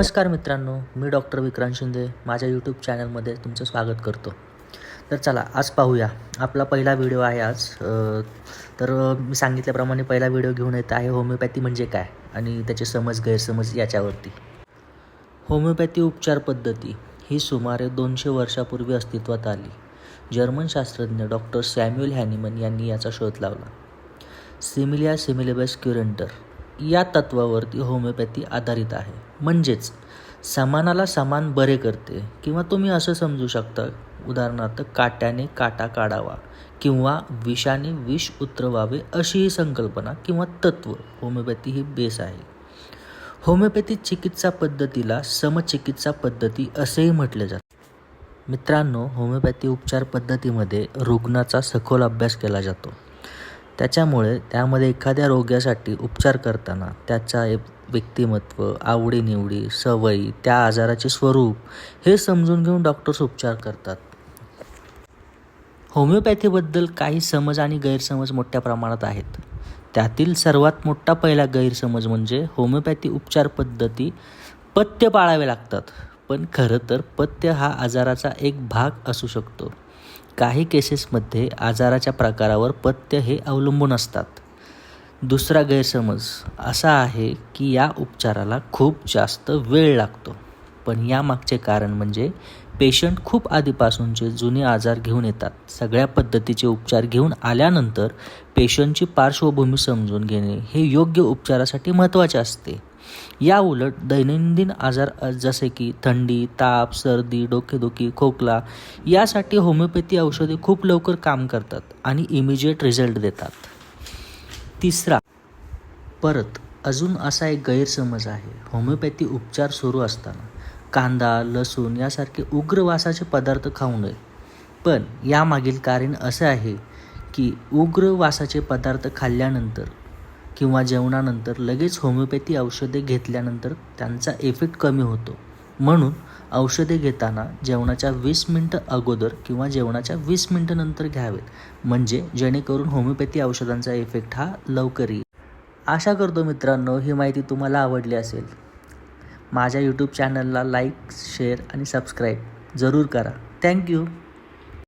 नमस्कार मित्रांनो मी डॉक्टर विक्रांत शिंदे माझ्या यूट्यूब चॅनलमध्ये तुमचं स्वागत करतो. तर चला आज पाहूया. आपला पहिला व्हिडिओ आहे आज. तर मी सांगितल्याप्रमाणे पहिला व्हिडिओ घेऊन येत आहे होमिओपॅथी म्हणजे काय? आणि त्याचे समज गैरसमज याच्यावरती. होमिओपॅथी उपचार पद्धती ही सुमारे दोनशे वर्षापूर्वी अस्तित्वात आली. जर्मन शास्त्रज्ञ डॉक्टर सॅम्युअल हॅनिमन यांनी याचा शोध लावला. सिमिलिया सिमिलेबस क्युरेंटर या तत्वावरती होमिओपॅथी आधारित आहे. म्हणजेच समानाला समान बरे करते किंवा तुम्ही असं समजू शकता उदाहरणार्थ काट्याने काटा काढावा किंवा विषाने विष उतरवावे अशी ही संकल्पना किंवा तत्व होमिओपॅथी ही बेस आहे. होमिओपॅथी चिकित्सा पद्धतीला समचिकित्सा पद्धती असेही म्हटले जाते. मित्रांनो होमिओपॅथी उपचार पद्धतीमध्ये रुग्णाचा सखोल अभ्यास केला जातो. त्याच्यामुळे त्यामध्ये एखाद्या रोग्यासाठी उपचार करताना त्याचा एक व्यक्तिमत्व आवडीनिवडी सवयी त्या आजाराचे स्वरूप हे समजून घेऊन डॉक्टर्स उपचार करतात. होमिओपॅथीबद्दल काही समज आणि गैरसमज मोठ्या प्रमाणात आहेत. त्यातील सर्वात मोठा पहिला गैरसमज म्हणजे होमिओपॅथी उपचार पद्धती पथ्य पाळावे लागतात. पण खरं तर पथ्य हा आजाराचा एक भाग असू शकतो. काही केसेसमध्ये आजाराच्या प्रकारावर पथ्य हे अवलंबून असतात. दुसरा गैरसमज असा आहे की या उपचाराला खूप जास्त वेळ लागतो. पण यामागचे कारण म्हणजे पेशंट खूप आधीपासूनचे जुने आजार घेऊन येतात. सगळ्या पद्धतीचे उपचार घेऊन आल्यानंतर पेशंटची पार्श्वभूमी समजून घेणे हे योग्य उपचारासाठी महत्त्वाचे असते. या उलट दैनंदिन आजार जसे की थंडी ताप सर्दी डोकेदुखी खोकला यासाठी होमिओपॅथी औषधे खूप लवकर काम करतात आणि इमिजिएट रिझल्ट देतात. तिसरा. परत अजून असा एक गैरसमज आहे. होमिओपॅथी उपचार सुरू असताना. कांदा लसूण यासारखे उग्र वासाचे पदार्थ खाऊ नये. पण यामागील कारण असं आहे की उग्र वासाचे पदार्थ खाल्ल्यानंतर किंवा जेवणानंतर लगेच होमिओपॅथी औषधे घेतल्यानंतर त्यांचा इफेक्ट कमी होतो. म्हणून औषधे घेताना जेवणाच्या वीस मिनटं अगोदर किंवा जेवणाच्या वीस मिनटं नंतर घ्यावेत. म्हणजे जेणेकरून होमिओपॅथी औषधांचा इफेक्ट हा लवकर येईल. आशा करतो मित्रांनो ही माहिती तुम्हाला आवडली असेल. माझ्या यूट्यूब चॅनलला लाईक शेअर आणि सबस्क्राईब जरूर करा. थँक्यू